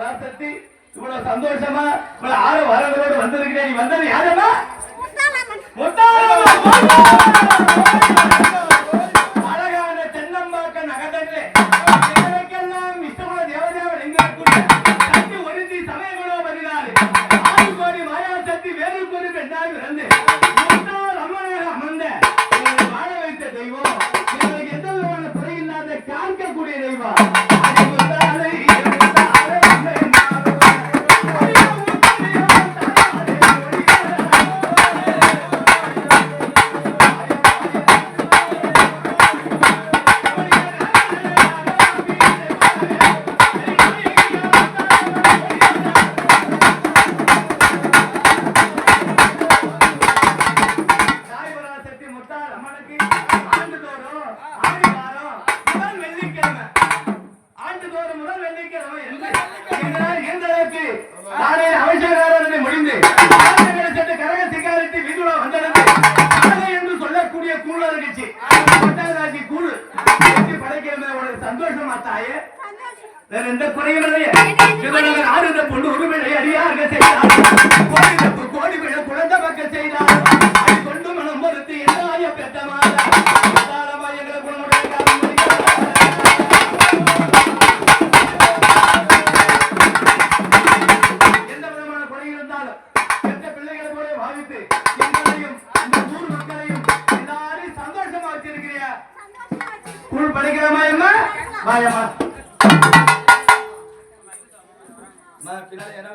பராசக்தி இவ்வளவு சந்தோஷமா இவ்வளவு ஆறு வரங்களோடு வந்திருக்கிறேன். நீ வந்தது யாருமா முத்தாளம் ஆண்டுதோறும் ஆடி வாரம் முதல் வெள்ளிக்கிழமை. ஆண்டுதோறும் முதல் வெள்ளிக்கிழமை என்று அளவுக்கு நாளை முடிந்து கரக சிகாரித்து வந்தது சொல்லக்கூடிய கூழ நிகழ்ச்சி பட்டாராஜி கூழ். உனக்கு சந்தோஷமா தாயே? வேற எந்த குறையும் இல்லையே. ஆறுத பொண்ணு உரிமையை அறியாக செய்தார் கூழ் படிக்கிறமா என்ன வாயம்மா பின்னாடி என்ன